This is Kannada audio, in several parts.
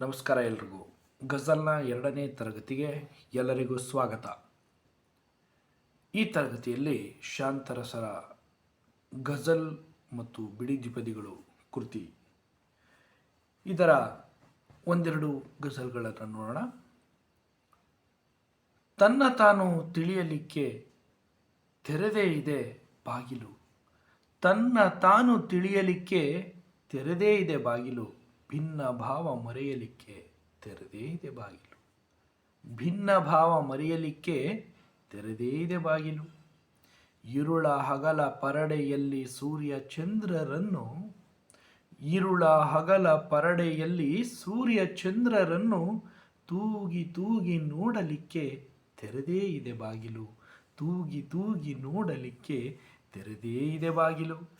ನಮಸ್ಕಾರ ಎಲ್ರಿಗೂ. ಗಜಲ್ನ ಎರಡನೇ ತರಗತಿಗೆ ಎಲ್ಲರಿಗೂ ಸ್ವಾಗತ. ಈ ತರಗತಿಯಲ್ಲಿ ಶಾಂತರಸರ ಗಜಲ್ ಮತ್ತು ಬಿಡಿ ದ್ವಿಪದಿಗಳು ಕೃತಿ. ಇದರ ಒಂದೆರಡು ಗಜಲ್ಗಳನ್ನು ನೋಡೋಣ. ತನ್ನ ತಾನು ತಿಳಿಯಲಿಕ್ಕೆ ತೆರೆದೇ ಇದೆ ಬಾಗಿಲು. ತನ್ನ ತಾನು ತಿಳಿಯಲಿಕ್ಕೆ ತೆರೆದೇ ಇದೆ ಬಾಗಿಲು. ಭಿನ್ನ ಭಾವ ಮರೆಯಲಿಕ್ಕೆ ತೆರೆದೇ ಇದೆ ಬಾಗಿಲು. ಭಿನ್ನ ಭಾವ ಮರೆಯಲಿಕ್ಕೆ ತೆರೆದೇ ಇದೆ ಬಾಗಿಲು. ಇರುಳ ಹಗಲ ಪರಡೆಯಲ್ಲಿ ಸೂರ್ಯ ಚಂದ್ರರನ್ನು, ಇರುಳ ಹಗಲ ಪರಡೆಯಲ್ಲಿ ಸೂರ್ಯ ಚಂದ್ರರನ್ನು ತೂಗಿ ತೂಗಿ ನೋಡಲಿಕ್ಕೆ ತೆರೆದೇ ಇದೆ ಬಾಗಿಲು. ತೂಗಿ ತೂಗಿ ನೋಡಲಿಕ್ಕೆ ತೆರೆದೇ ಇದೆ ಬಾಗಿಲು.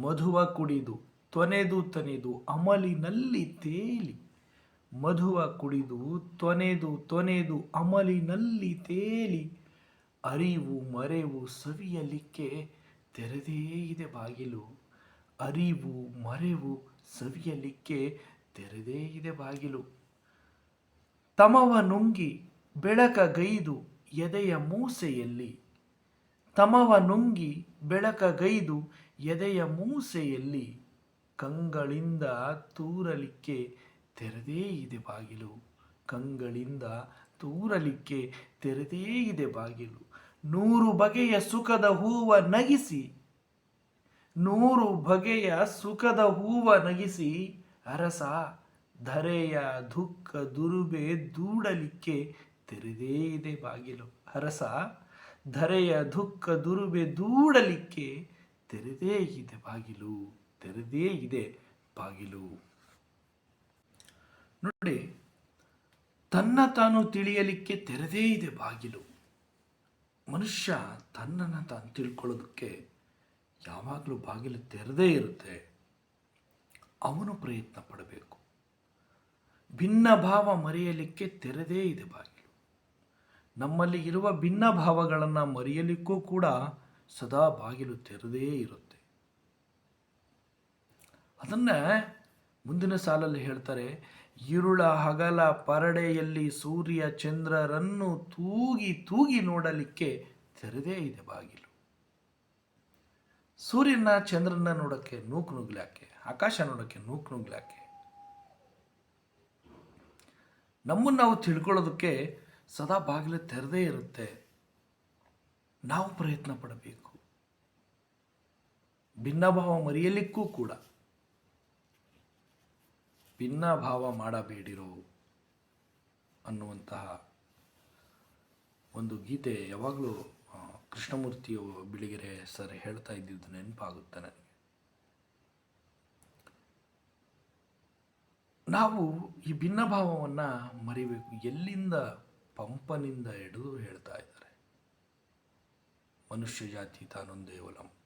ಮಧುವ ಕುಡಿದು ತೊನೆದು ತೊನೆದು ಅಮಲಿನಲ್ಲಿ ತೇಲಿ. ಮಧುವ ಕುಡಿದು ತೊನೆದು ತೊನೆದು ಅಮಲಿನಲ್ಲಿ ತೇಲಿ. ಅರಿವು ಮರೆವು ಸವಿಯಲಿಕ್ಕೆ ತೆರೆದೇ ಇದೆ ಬಾಗಿಲು. ಅರಿವು ಮರೆವು ಸವಿಯಲಿಕ್ಕೆ ತೆರೆದೇ ಇದೆ ಬಾಗಿಲು. ತಮವ ನುಂಗಿ ಬೆಳಕಗೈದು ಎದೆಯ ಮೂಸೆಯಲ್ಲಿ. ತಮವ ನುಂಗಿ ಬೆಳಕಗೈದು ಎದೆಯ ಮೂಸೆಯಲ್ಲಿ. ಕಂಗಳಿಂದ ತೂರಲಿಕ್ಕೆ ತೆರೆದೇ ಇದೆ ಬಾಗಿಲು. ಕಂಗಳಿಂದ ತೂರಲಿಕ್ಕೆ ತೆರೆದೇ ಇದೆ ಬಾಗಿಲು. ನೂರು ಬಗೆಯ ಸುಖದ ಹೂವ ನಗಿಸಿ, ನೂರು ಬಗೆಯ ಸುಖದ ಹೂವ ನಗಿಸಿ, ಅರಸ ಧರೆಯ ದುಃಖ ದುರುಬೆ ದೂಡಲಿಕ್ಕೆ ತೆರೆದೇ ಇದೆ ಬಾಗಿಲು. ಅರಸ ಧರೆಯ ದುಃಖ ದುರುಬೆ ದೂಡಲಿಕ್ಕೆ ತೆರೆದೇ ಇದೆ ಬಾಗಿಲು. ತೆರೆದೇ ಇದೆ ಬಾಗಿಲು. ನೋಡಿ, ತನ್ನ ತಾನು ತಿಳಿಯಲಿಕ್ಕೆ ತೆರೆದೇ ಇದೆ ಬಾಗಿಲು. ಮನುಷ್ಯ ತನ್ನನ್ನು ತಾನು ತಿಳ್ಕೊಳ್ಳೋದಕ್ಕೆ ಯಾವಾಗಲೂ ಬಾಗಿಲು ತೆರೆದೇ ಇರುತ್ತೆ. ಅವನು ಪ್ರಯತ್ನ ಪಡಬೇಕು. ಭಿನ್ನ ಭಾವ ಮರೆಯಲಿಕ್ಕೆ ತೆರೆದೇ ಇದೆ ಬಾಗಿಲು. ನಮ್ಮಲ್ಲಿ ಇರುವ ಭಿನ್ನ ಭಾವಗಳನ್ನು ಮರೆಯಲಿಕ್ಕೂ ಕೂಡ ಸದಾ ಬಾಗಿಲು ತೆರೆದೇ ಇರುತ್ತೆ. ಅದನ್ನ ಮುಂದಿನ ಸಾಲಲ್ಲಿ ಹೇಳ್ತಾರೆ, ಇರುಳ ಹಗಲ ಪರಡೆಯಲ್ಲಿ ಸೂರ್ಯ ಚಂದ್ರರನ್ನು ತೂಗಿ ತೂಗಿ ನೋಡಲಿಕ್ಕೆ ತೆರೆದೇ ಇದೆ ಬಾಗಿಲು. ಸೂರ್ಯನ ಚಂದ್ರನ ನೋಡೋಕ್ಕೆ ನೂಕು ನುಗ್ಲಾಕೆ ಆಕಾಶ ನೋಡೋಕ್ಕೆ ನೂಕು ನುಗ್ಲಾಕೆ ನಮ್ಮನ್ನು ನಾವು ತಿಳ್ಕೊಳ್ಳೋದಕ್ಕೆ ಸದಾ ಬಾಗಿಲು ತೆರೆದೇ ಇರುತ್ತೆ. ನಾವು ಪ್ರಯತ್ನ ಪಡಬೇಕು. ಭಿನ್ನಭಾವ ಮರೆಯಲಿಕ್ಕೂ ಕೂಡ ಭಿನ್ನಭಾವ ಮಾಡಬೇಡಿರು ಅನ್ನುವಂತಹ ಒಂದು ಗೀತೆ ಯಾವಾಗಲೂ ಕೃಷ್ಣಮೂರ್ತಿಯು ಬಿಳಿಗೆರೆ ಸರ್ ಹೇಳ್ತಾ ಇದ್ದಿದ್ದು ನೆನಪಾಗುತ್ತೆ ನನಗೆ. ನಾವು ಈ ಭಿನ್ನಭಾವವನ್ನು ಮರಿಬೇಕು. ಎಲ್ಲಿಂದ ಪಂಪನಿಂದ ಹಿಡಿದು ಹೇಳ್ತಾ ಇದ್ದಾರೆ? ಮನುಷ್ಯ ಜಾತಿ ತಾನೊಂದೇವಲಂ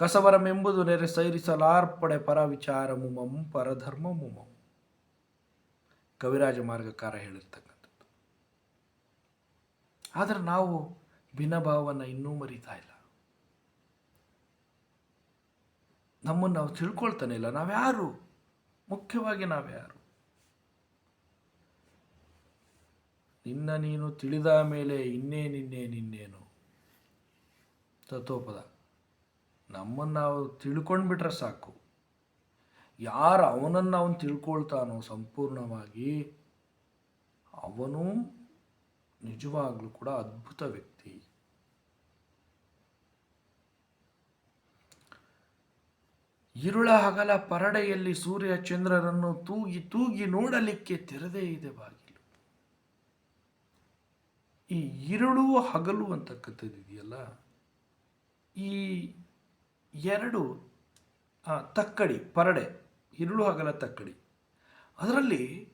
ಕಸವರಮೆಂಬುದು ನೆರೆ ಸೈರಿಸಲಾರ್ಪಡೆ ಪರ ವಿಚಾರ ಮುಮಂ ಪರಧರ್ಮ ಮುಮಂ ಕವಿರಾಜ ಮಾರ್ಗಕಾರ ಹೇಳಿರ್ತಕ್ಕಂಥದ್ದು. ಆದರೆ ನಾವು ಭಿನ್ನಭಾವವನ್ನು ಇನ್ನೂ ಮರಿತಾ ಇಲ್ಲ. ನಮ್ಮನ್ನು ನಾವು ತಿಳ್ಕೊಳ್ತಾನೆ ಇಲ್ಲ. ನಾವ್ಯಾರು? ಮುಖ್ಯವಾಗಿ ನಾವ್ಯಾರು? ನಿನ್ನ ನೀನು ತಿಳಿದ ಮೇಲೆ ಇನ್ನೇ ನಿನ್ನೆ ನಿನ್ನೇನು? ತತ್ವಪದ. ನಮ್ಮನ್ನು ನಾವು ತಿಳ್ಕೊಂಡ್ಬಿಟ್ರೆ ಸಾಕು. ಯಾರು ಅವನನ್ನು ಅವನು ತಿಳ್ಕೊಳ್ತಾನೋ ಸಂಪೂರ್ಣವಾಗಿ ಅವನು ನಿಜವಾಗಲೂ ಕೂಡ ಅದ್ಭುತ ವ್ಯಕ್ತಿ. ಇರುಳ ಹಗಲ ಪರಡೆಯಲ್ಲಿ ಸೂರ್ಯ ಚಂದ್ರರನ್ನು ತೂಗಿ ತೂಗಿ ನೋಡಲಿಕ್ಕೆ ತೆರೆದೇ ಇದೆ ಬಾಗಿಲು. ಈ ಇರುಳು ಹಗಲು ಅಂತಕ್ಕಂಥದ್ದು ಇದೆಯಲ್ಲ ಈ ಎರಡು ತಕ್ಕಡಿ, ಪರಡೆ ಇರುಳು ಹಗಲ ತಕ್ಕಡಿ. ಅದರಲ್ಲಿ,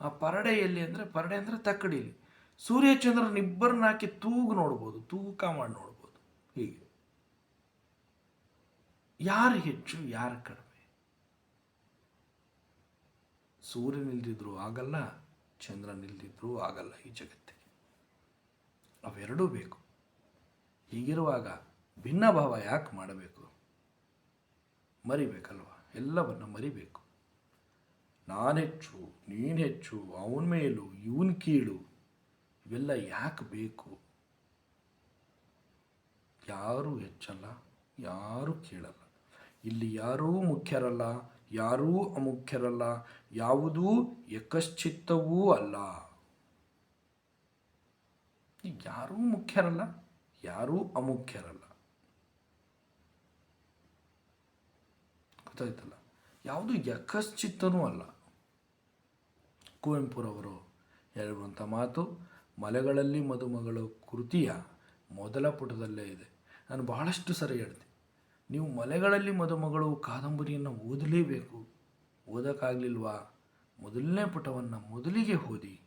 ಆ ಪರಡೆಯಲ್ಲಿ ಅಂದರೆ, ಪರಡೆ ಅಂದರೆ ತಕ್ಕಡಿಯಲ್ಲಿ ಸೂರ್ಯಚಂದ್ರನಿಬ್ಬರನ್ನ ಹಾಕಿ ತೂಗು ನೋಡ್ಬೋದು, ತೂಕ ಮಾಡಿ ನೋಡ್ಬೋದು. ಹೀಗೆ. ಯಾರು ಹೆಚ್ಚು, ಯಾರು ಕಡಿಮೆ? ಸೂರ್ಯ ನಿಲ್ದಿದ್ರೂ ಆಗಲ್ಲ, ಚಂದ್ರ ನಿಲ್ದಿದ್ರೂ ಆಗಲ್ಲ ಈ ಜಗತ್ತಿಗೆ. ಅವೆರಡೂ ಬೇಕು. ಹೀಗಿರುವಾಗ ಭಿನ್ನ ಭಾವ ಯಾಕೆ ಮಾಡಬೇಕು? ಮರಿಬೇಕಲ್ವ? ಎಲ್ಲವನ್ನು ಮರಿಬೇಕು. ನಾನೆಚ್ಚು ನೀನು ಹೆಚ್ಚು, ಅವನ ಮೇಲು, ಇವನ್ ಕೀಳು, ಇವೆಲ್ಲ ಯಾಕೆ ಬೇಕು? ಯಾರೂ ಹೆಚ್ಚಲ್ಲ, ಯಾರೂ ಕೇಳಲ್ಲ. ಇಲ್ಲಿ ಯಾರೂ ಮುಖ್ಯರಲ್ಲ, ಯಾರೂ ಅಮುಖ್ಯರಲ್ಲ, ಯಾವುದೂ ಯಕಶ್ಚಿತ್ತವೂ ಅಲ್ಲ. ಯಾರೂ ಮುಖ್ಯರಲ್ಲ, ಯಾರೂ ಅಮುಖ್ಯರಲ್ಲ. ಗೊತ್ತಾಯ್ತಲ್ಲ ಯಾವುದು ಯಕಶ್ಚಿತ್ತನೂ ಅಲ್ಲ. ಕುವೆಂಪುರವರು ಹೇಳುವಂಥ ಮಾತು, ಮಲೆಗಳಲ್ಲಿ ಮದುಮಗಳು ಕೃತಿಯ ಮೊದಲ ಪುಟದಲ್ಲೇ ಇದೆ. ನಾನು ಬಹಳಷ್ಟು ಸರಿ ಹೇಳ್ತೀನಿ ನೀವು ಮಲೆಗಳಲ್ಲಿ ಮದುಮಗಳು ಕಾದಂಬರಿಯನ್ನು ಓದಲೇಬೇಕು. ಓದೋಕ್ಕಾಗಲಿಲ್ವಾ? ಮೊದಲನೇ ಪುಟವನ್ನು ಮೊದಲಿಗೆ ಓದಿ.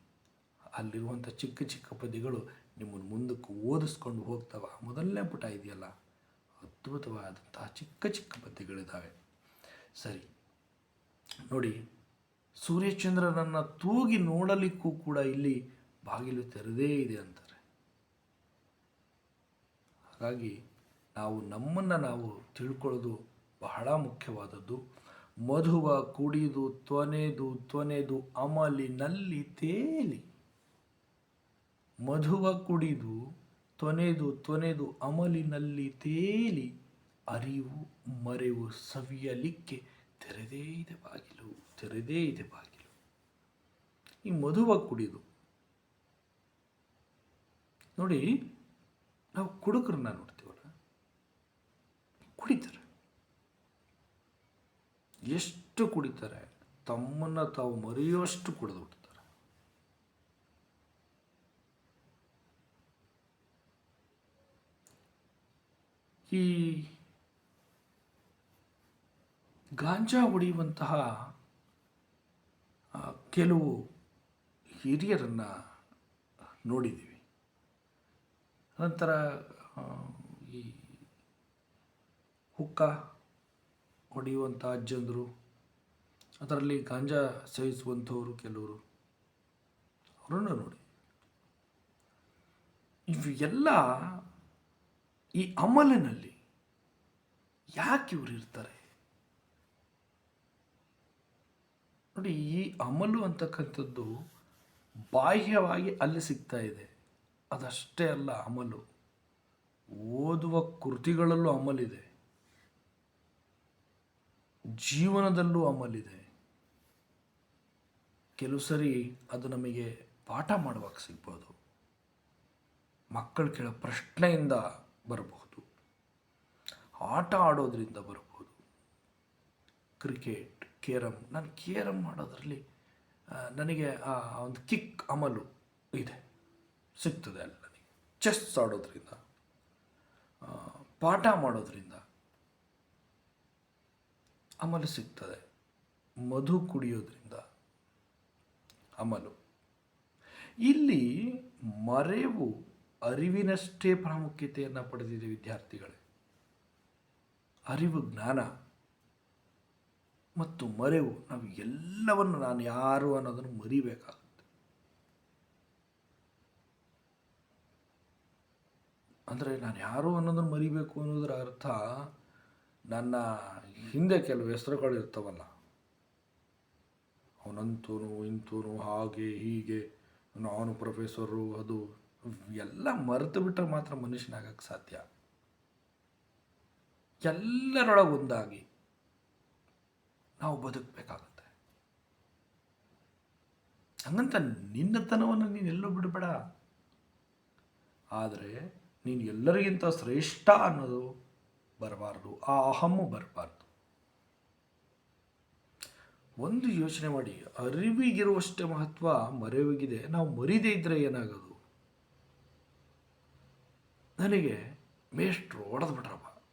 ಅಲ್ಲಿರುವಂಥ ಚಿಕ್ಕ ಚಿಕ್ಕ ಪದಿಗಳು ನಿಮ್ಮನ್ನು ಮುಂದಕ್ಕೆ ಓದಿಸ್ಕೊಂಡು ಹೋಗ್ತವೆ. ಮೊದಲನೇ ಪುಟ ಇದೆಯಲ್ಲ. ಅದ್ಭುತವಾದಂತಹ ಚಿಕ್ಕ ಚಿಕ್ಕ ಪದ್ಯಗಳಿದ್ದಾವೆ ಸರಿ. ನೋಡಿ, ಸೂರ್ಯಚಂದ್ರನನ್ನು ತೂಗಿ ನೋಡಲಿಕ್ಕೂ ಕೂಡ ಇಲ್ಲಿ ಬಾಗಿಲು ತೆರೆದೇ ಇದೆ ಅಂತಾರೆ. ಹಾಗಾಗಿ ನಾವು ನಮ್ಮನ್ನು ನಾವು ತಿಳ್ಕೊಳ್ಳೋದು ಬಹಳ ಮುಖ್ಯವಾದದ್ದು. ಮಧುವ ಕುಡಿದು ತ್ವನೆದು ತ್ವನೆದು ಅಮಲಿನಲ್ಲಿ ತೇಲಿ. ಮಧುವ ಕುಡಿದು ತ್ವನೆದು ತ್ವನೆದು ಅಮಲಿನಲ್ಲಿ ತೇಲಿ. ಅರಿವು ಮರೆವು ಸವಿಯಲಿಕ್ಕೆ ತೆರೆದೇ ಇದೆ ಬಾಗಿಲು, ತೆರೆದೇ ಇದೆ ಬಾಗಿಲು. ಈ ಮಧುವ ಕುಡಿದು. ನೋಡಿ, ನಾವು ಕುಡುಕರನ್ನ ನೋಡ್ತೀವಲ್ಲ? ಕುಡಿತಾರೆ. ಎಷ್ಟು ಕುಡಿತಾರೆ? ತಮ್ಮನ್ನು ತಾವು ಮರೆಯುವಷ್ಟು ಕುಡಿದು ಬಿಡ್ತಾರೆ. ಈ ಗಾಂಜಾ ಹೊಡೆಯುವಂತಹ ಕೆಲವು ಹಿರಿಯರನ್ನು ನೋಡಿದ್ದೀವಿ. ನಂತರ ಈ ಹುಕ್ಕ ಹೊಡೆಯುವಂಥ ಅಜ್ಜಂದರು ಅದರಲ್ಲಿ ಗಾಂಜಾ ಸೇವಿಸುವಂಥವರು ಕೆಲವರು, ಅವರನ್ನು ನೋಡಿ. ಇವೆಲ್ಲ ಈ ಅಮಲಿನಲ್ಲಿ ಯಾಕೆ ಇವರು ಇರ್ತಾರೆ? ನೋಡಿ, ಈ ಅಮಲು ಅಂತಕ್ಕಂಥದ್ದು ಬಾಹ್ಯವಾಗಿ ಅಲ್ಲಿ ಸಿಗ್ತಾ ಇದೆ. ಅದಷ್ಟೇ ಅಲ್ಲ ಅಮಲು. ಓದುವ ಕೃತಿಗಳಲ್ಲೂ ಅಮಲಿದೆ. ಜೀವನದಲ್ಲೂ ಅಮಲಿದೆ. ಕೆಲವು ಸರಿ ಅದು ನಮಗೆ ಪಾಠ ಮಾಡುವಾಗ ಸಿಗ್ಬೋದು. ಮಕ್ಕಳು ಕೇಳೋ ಪ್ರಶ್ನೆಯಿಂದ ಬರಬಹುದು. ಆಟ ಆಡೋದ್ರಿಂದ ಬರಬಹುದು. ಕ್ರಿಕೆಟ್ ಕೇರಮ್ ನಾನು ಕೇರಮ್ ಮಾಡೋದ್ರಲ್ಲಿ ನನಗೆ, ಆ, ಒಂದು ಕಿಕ್ ಅಮಲು ಇದೆ. ಸಿಗ್ತದೆ ಅಲ್ಲಿ ನನಗೆ. ಚೆಸ್ ಆಡೋದ್ರಿಂದ ಪಾಠ ಮಾಡೋದ್ರಿಂದ ಅಮಲು ಸಿಗ್ತದೆ. ಮಧು ಕುಡಿಯೋದ್ರಿಂದ ಅಮಲು. ಇಲ್ಲಿ ಮರೆವು ಅರಿವಿನಷ್ಟೇ ಪ್ರಾಮುಖ್ಯತೆಯನ್ನು ಪಡೆದಿದೆ ವಿದ್ಯಾರ್ಥಿಗಳೇ. ಅರಿವು ಜ್ಞಾನ. ಮತ್ತು ಮರೆವು, ನಾವು ಎಲ್ಲವನ್ನು ನಾನು ಯಾರು ಅನ್ನೋದನ್ನು ಮರಿಬೇಕಾಗುತ್ತೆ. ಅಂದರೆ ನಾನು ಯಾರು ಅನ್ನೋದನ್ನು ಮರಿಬೇಕು ಅನ್ನೋದರ ಅರ್ಥ ನನ್ನ ಹಿಂದೆ ಕೆಲವು ಹೆಸರುಗಳು ಇರ್ತಾವಲ್ಲ, ಅವನಂತೂನು ಇಂತೂನು ಹಾಗೆ ಹೀಗೆ, ನಾನು ಪ್ರೊಫೆಸರು ಅದು ಎಲ್ಲ ಮರೆತು ಬಿಟ್ಟರೆ ಮಾತ್ರ ಮನುಷ್ಯನಾಗಕ್ಕೆ ಸಾಧ್ಯ. ಎಲ್ಲರೊಳಗೆ ಒಂದಾಗಿ ನಾವು ಬದುಕಬೇಕಾಗುತ್ತೆ. ಹಂಗಂತ ನಿನ್ನತನವನ್ನು ನೀನು ಎಲ್ಲೂ ಬಿಡಬೇಡ. ಆದರೆ ನೀನು ಎಲ್ಲರಿಗಿಂತ ಶ್ರೇಷ್ಠ ಅನ್ನೋದು ಬರಬಾರ್ದು. ಆ ಅಹಮ್ಮು ಬರಬಾರ್ದು. ಒಂದು ಯೋಚನೆ ಮಾಡಿ. ಅರಿವಿಗಿರುವಷ್ಟೇ ಮಹತ್ವ ಮರೆವಿಗಿದೆ ನಾವು ಮರಿದೇ ಇದ್ದರೆ ಏನಾಗೋದು? ನನಗೆ ಮೇಷ್ಟ್ರು ಹೊಡೆದ್ಬಿಟ್ರಪ್ಪ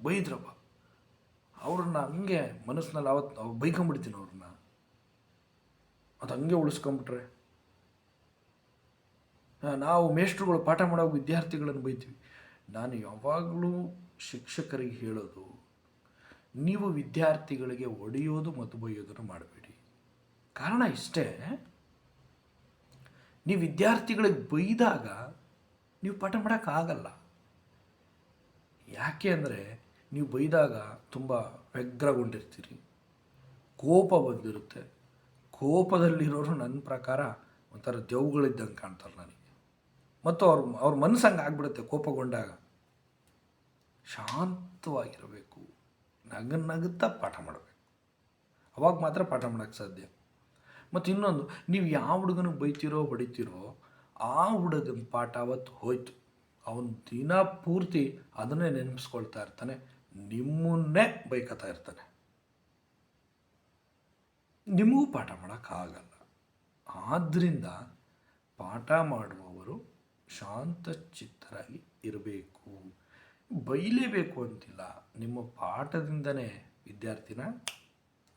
ಬೈದ್ರಪ್ಪ. ಅವ್ರನ್ನ ಹಂಗೆ ಮನಸ್ಸಿನಲ್ಲಿ ಅವತ್ತು ಬೈಕೊಂಬಿಡ್ತೀನಿ ಅವ್ರನ್ನ. ಅದು ಹಂಗೆ ಉಳಿಸ್ಕೊಂಬಿಟ್ರೆ. ನಾವು ಮೇಷ್ಟ್ರುಗಳು ಪಾಠ ಮಾಡೋ ವಿದ್ಯಾರ್ಥಿಗಳನ್ನು ಬೈತೀವಿ. ನಾನು ಯಾವಾಗಲೂ ಶಿಕ್ಷಕರಿಗೆ ಹೇಳೋದು, ನೀವು ವಿದ್ಯಾರ್ಥಿಗಳಿಗೆ ಒಡೆಯೋದು ಮತ್ತು ಬೈಯೋದನ್ನು ಮಾಡಬೇಡಿ. ಕಾರಣ ಇಷ್ಟೇ, ನೀವು ವಿದ್ಯಾರ್ಥಿಗಳಿಗೆ ಬೈದಾಗ ನೀವು ಪಾಠ ಮಾಡೋಕ್ಕಾಗಲ್ಲ. ಯಾಕೆ ಅಂದರೆ ನೀವು ಬೈದಾಗ ತುಂಬ ವ್ಯಗ್ರಗೊಂಡಿರ್ತೀರಿ. ಕೋಪ ಬಂದಿರುತ್ತೆ. ಕೋಪದಲ್ಲಿರೋರು ನನ್ನ ಪ್ರಕಾರ ಒಂಥರ ದೆವ್ಗಳಿದ್ದಂಗೆ ಕಾಣ್ತಾರೆ ನನಗೆ. ಮತ್ತು ಅವ್ರ ಅವ್ರ ಮನಸ್ಸು ಹಂಗೆ ಆಗ್ಬಿಡುತ್ತೆ ಕೋಪಗೊಂಡಾಗ. ಶಾಂತವಾಗಿರಬೇಕು. ನಗ ನಗುತ್ತಾ ಪಾಠ ಮಾಡಬೇಕು. ಅವಾಗ ಮಾತ್ರ ಪಾಠ ಮಾಡೋಕ್ಕೆ ಸಾಧ್ಯ. ಮತ್ತು ಇನ್ನೊಂದು, ನೀವು ಯಾವ ಹುಡುಗನಿಗೆ ಬೈತೀರೋ, ಹೊಡಿತೀರೋ, ಆ ಹುಡುಗನ ಪಾಠ ಅವತ್ತು ಹೋಯ್ತು. ಅವನು ದಿನ ಪೂರ್ತಿ ಅದನ್ನೇ ನೆನಪಿಸ್ಕೊಳ್ತಾ ಇರ್ತಾನೆ. ನಿಮ್ಮನ್ನೇ ಬೈಕತ್ತಾ ಇರ್ತಾನೆ. ನಿಮಗೂ ಪಾಠ ಮಾಡೋಕ್ಕಾಗಲ್ಲ ಆದ್ದರಿಂದ ಪಾಠ ಮಾಡುವವರು ಶಾಂತಚಿತ್ತರಾಗಿ ಇರಬೇಕು. ಬೈಲೇಬೇಕು ಅಂತಿಲ್ಲ. ನಿಮ್ಮ ಪಾಠದಿಂದನೇ ವಿದ್ಯಾರ್ಥಿನ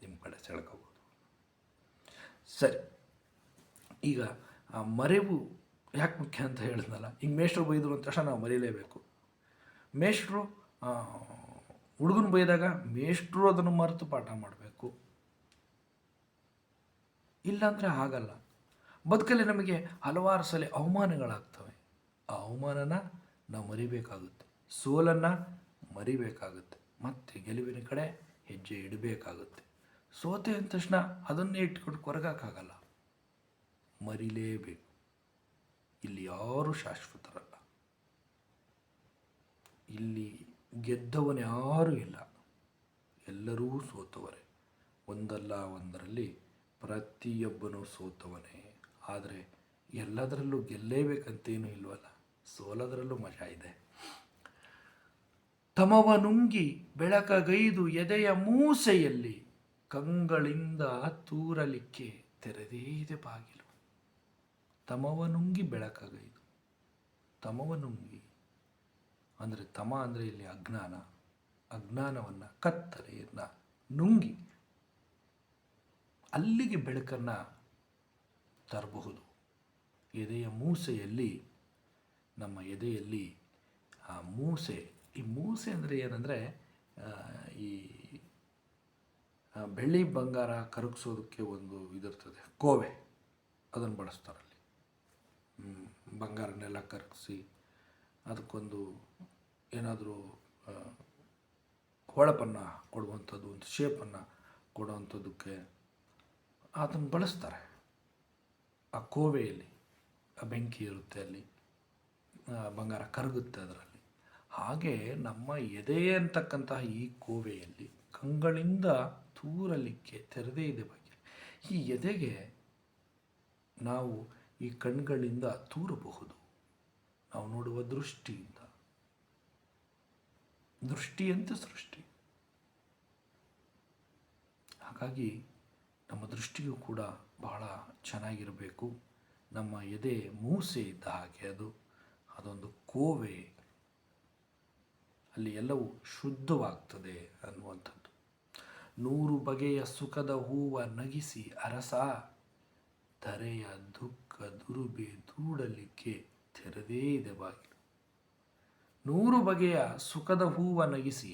ನಿಮ್ಮ ಕಡೆ ಸೆಳ್ಕೋಬೋದು. ಸರಿ. ಈಗ ಆ ಮರೆವು ಯಾಕೆ ಮುಖ್ಯ ಅಂತ ಹೇಳಿದ್ನಲ್ಲ? ಈಗ ಮೇಷ್ಟ್ರು ಬೈದರು ಅಂತ ತಕ್ಷಣ ನಾವು ಮರೀಲೇಬೇಕು. ಮೇಷ್ಟ್ರು ಹುಡುಗನ ಬೈದಾಗ ಮೇಷ್ಟ್ರು ಅದನ್ನು ಮರೆತು ಪಾಠ ಮಾಡಬೇಕು. ಇಲ್ಲಾಂದರೆ ಆಗಲ್ಲ. ಬದುಕಲ್ಲಿ ನಮಗೆ ಹಲವಾರು ಸಲ ಅವಮಾನಗಳಾಗ್ತವೆ. ಆ ಅವಮಾನನ ನಾವು ಮರಿಬೇಕಾಗುತ್ತೆ. ಸೋಲನ್ನು ಮರಿಬೇಕಾಗುತ್ತೆ. ಮತ್ತು ಗೆಲುವಿನ ಕಡೆ ಹೆಜ್ಜೆ ಇಡಬೇಕಾಗುತ್ತೆ. ಸೋತೆ ಅಂದ ತಕ್ಷಣ ಅದನ್ನೇ ಇಟ್ಕೊಂಡು ಕೊರಗಕ್ಕಾಗಲ್ಲ. ಮರಿಲೇಬೇಕು. ಇಲ್ಲಿ ಯಾರೂ ಶಾಶ್ವತರಲ್ಲ. ಇಲ್ಲಿ ಗೆದ್ದವನು ಯಾರೂ ಇಲ್ಲ. ಎಲ್ಲರೂ ಸೋತವರೇ. ಒಂದಲ್ಲ ಒಂದರಲ್ಲಿ ಪ್ರತಿಯೊಬ್ಬನೂ ಸೋತವನೇ. ಆದರೆ ಎಲ್ಲದರಲ್ಲೂ ಗೆಲ್ಲೇಬೇಕಂತೇನೂ ಇಲ್ವಲ್ಲ? ಸೋಲದರಲ್ಲೂ ಮಜಾ ಇದೆ. ತಮವ ನುಂಗಿ ಬೆಳಕಗೈದು ಎದೆಯ ಮೂಸೆಯಲ್ಲಿ ಕಂಗಳಿಂದ ತೂರಲಿಕ್ಕೆ ತೆರೆದೇ ಬಾಗಿಲು. ತಮವ ನುಂಗಿ ಬೆಳಕಗೈದು. ತಮವ ನುಂಗಿ ಅಂದರೆ ತಮ ಅಂದರೆ ಇಲ್ಲಿ ಅಜ್ಞಾನ. ಅಜ್ಞಾನವನ್ನು ಕತ್ತಲೆಯನ್ನು ನುಂಗಿ ಅಲ್ಲಿಗೆ ಬೆಳಕನ್ನು ತರಬಹುದು. ಎದೆಯ ಮೂಸೆಯಲ್ಲಿ, ನಮ್ಮ ಎದೆಯಲ್ಲಿ ಆ ಮೂಸೆ. ಈ ಮೂಸೆ ಅಂದರೆ ಏನಂದರೆ ಈ ಬೆಳ್ಳಿ ಬಂಗಾರ ಕರಗಿಸೋದಕ್ಕೆ ಒಂದು ಇದಿರ್ತದೆ ಕೋವೆ ಅದನ್ನು ಬಳಸ್ತಾರಲ್ಲಿ. ಬಂಗಾರನ್ನೆಲ್ಲ ಕರಗಿಸಿ ಅದಕ್ಕೊಂದು ಏನಾದರೂ ಹೊಳಪನ್ನು ಕೊಡುವಂಥದ್ದು, ಒಂದು ಶೇಪನ್ನು ಕೊಡುವಂಥದ್ದಕ್ಕೆ ಅದನ್ನು ಬಳಸ್ತಾರೆ. ಆ ಕೋವೆಯಲ್ಲಿ, ಆ ಬೆಂಕಿ ಇರುತ್ತೆ ಅಲ್ಲಿ ಬಂಗಾರ ಕರಗುತ್ತೆ ಅದರಲ್ಲಿ. ಹಾಗೆ ನಮ್ಮ ಎದೆ ಅಂತಕ್ಕಂತಹ ಈ ಕೋವೆಯಲ್ಲಿ ಕಂಗಳಿಂದ ತೂರಲಿಕ್ಕೆ ತೆರೆದೇ ಇದೆ ಬಗ್ಗೆ. ಈ ಎದೆಗೆ ನಾವು ಈ ಕಣ್ಗಳಿಂದ ತೂರಬಹುದು. ನಾವು ನೋಡುವ ದೃಷ್ಟಿಯಿಂದ ದೃಷ್ಟಿಯಂತೆ ಸೃಷ್ಟಿ. ಹಾಗಾಗಿ ನಮ್ಮ ದೃಷ್ಟಿಯು ಕೂಡ ಬಹಳ ಚೆನ್ನಾಗಿರಬೇಕು. ನಮ್ಮ ಎದೆ ಮೂಸೆ ಇದ್ದ ಹಾಗೆ ಅದು, ಅದೊಂದು ಕೋವೆ. ಅಲ್ಲಿ ಎಲ್ಲವೂ ಶುದ್ಧವಾಗ್ತದೆ ಅನ್ನುವಂಥದ್ದು. ನೂರು ಬಗೆಯ ಸುಖದ ಹೂವ ನಗಿಸಿ ಅರಸ, ತರೆಯ ದುಃಖ ದುರುಬೆ ದೂಡಲಿಕ್ಕೆ ತೆರೆದೇ ಇದೆ ಬಾಗಿಲು. ನೂರು ಬಗೆಯ ಸುಖದ ಹೂವ ನಗಿಸಿ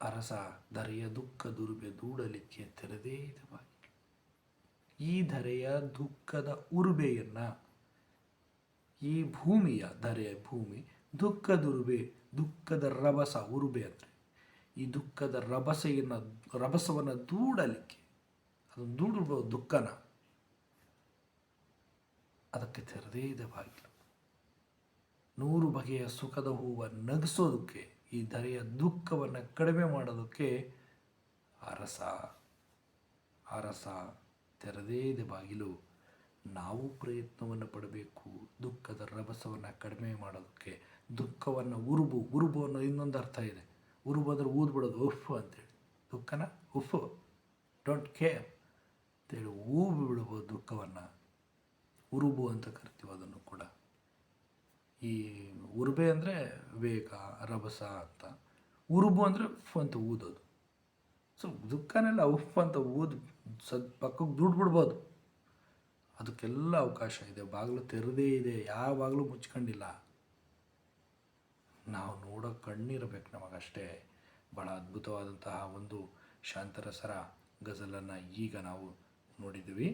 ಅರಸ ಧರೆಯ ದುಃಖ ದುರ್ಬೆ ದೂಡಲಿಕ್ಕೆ ತೆರೆದೇ ಇದೆ ಬಾಗಿಲು. ಈ ಧರೆಯ ದುಃಖದ ಉರುಬೆಯನ್ನ, ಈ ಭೂಮಿಯ ಧರೆಯ ಭೂಮಿ, ದುಃಖ ದುರ್ಬೆ, ದುಃಖದ ರಭಸ, ಉರುಬೆ ಅಂದರೆ ಈ ದುಃಖದ ರಭಸೆಯನ್ನು, ರಭಸವನ್ನು ದೂಡಲಿಕ್ಕೆ, ಅದನ್ನು ದೂಡಿರ್ಬೋದು ದುಃಖನ ಅದಕ್ಕೆ ತೆರೆದೇ ಇದೆ ಬಾಗಿಲು ನೂರು ಬಗೆಯ ಸುಖದ ಹೂವನ್ನು ನಗಿಸೋದಕ್ಕೆ, ಈ ಧರೆಯ ದುಃಖವನ್ನು ಕಡಿಮೆ ಮಾಡೋದಕ್ಕೆ ಅರಸ. ಅರಸ ತೆರೆದೇ ಇದೆ ಬಾಗಿಲು. ನಾವು ಪ್ರಯತ್ನವನ್ನು ಪಡಬೇಕು. ದುಃಖದ ರಭಸವನ್ನು ಕಡಿಮೆ ಮಾಡೋದಕ್ಕೆ, ದುಃಖವನ್ನು ಉರುಬು ಉರುಬು ಅನ್ನೋ ಇನ್ನೊಂದು ಅರ್ಥ ಇದೆ. ಉರುಬು ಅಂದರೆ ಊದ್ಬಿಡೋದು, ಉಫ್ ಅಂತೇಳಿ. ದುಃಖನ ಉಫ್. ಡೋಂಟ್ ಕೇರ್ ಅಂತೇಳಿ ಊಬಿ ಬಿಡ್ಬೋದು ದುಃಖವನ್ನು. ಉರುಬು ಅಂತ ಕರಿತೀವಿ ಅದನ್ನು ಕೂಡ. ಈ ಉರುಬೆ ಅಂದರೆ ವೇಗ ರಭಸ ಅಂತ. ಉರುಬು ಅಂದರೆ ಉಫ್ ಅಂತ ಊದೋದು. ಸೊ ದುಃಖನೆಲ್ಲ ಉಫ್ ಅಂತ ಊದು ಸದ್ ಪಕ್ಕಕ್ಕೆ ದುಡ್ಡು ಬಿಡ್ಬೋದು. ಅದಕ್ಕೆಲ್ಲ ಅವಕಾಶ ಇದೆ. ಬಾಗಿಲು ತೆರೆದೇ ಇದೆ. ಯಾವ ಬಾಗಿಲು ಮುಚ್ಕೊಂಡಿಲ್ಲ. ನಾವು ನೋಡೋ ಕಣ್ಣಿರಬೇಕು ನಮಗಷ್ಟೇ. ಭಾಳ ಅದ್ಭುತವಾದಂತಹ ಒಂದು ಶಾಂತರಸರ ಗಜಲನ್ನು ಈಗ ನಾವು ನೋಡಿದ್ದೀವಿ.